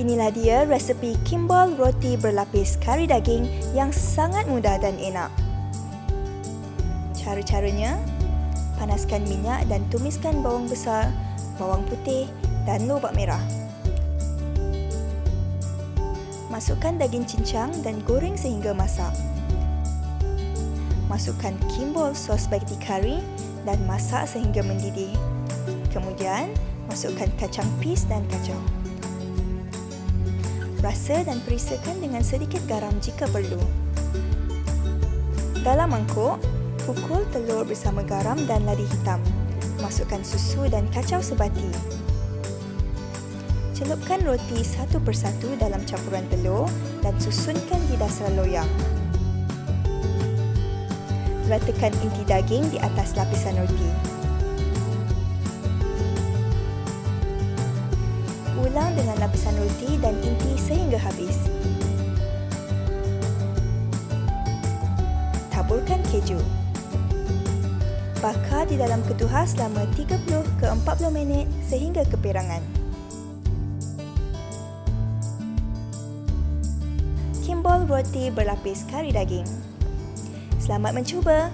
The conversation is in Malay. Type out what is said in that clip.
Inilah dia resepi kimball roti berlapis kari daging yang sangat mudah dan enak. Cara-caranya, panaskan minyak dan tumiskan bawang besar, bawang putih dan lobak merah. Masukkan daging cincang dan goreng sehingga masak. Masukkan kimball sos spaghetti kari dan masak sehingga mendidih. Kemudian, masukkan kacang pis dan kacang. Rasa dan perisakan dengan sedikit garam jika perlu. Dalam mangkuk, pukul telur bersama garam dan ladi hitam. Masukkan susu dan kacau sebati. Celupkan roti satu persatu dalam campuran telur dan susunkan di dasar loyang. Ratakan inti daging di atas lapisan roti. Ulang dengan lapisan roti dan inti sehingga habis. Taburkan keju. Bakar di dalam ketuhar selama 30 ke 40 minit sehingga kepirangan. Kimball roti berlapis kari daging. Selamat mencuba!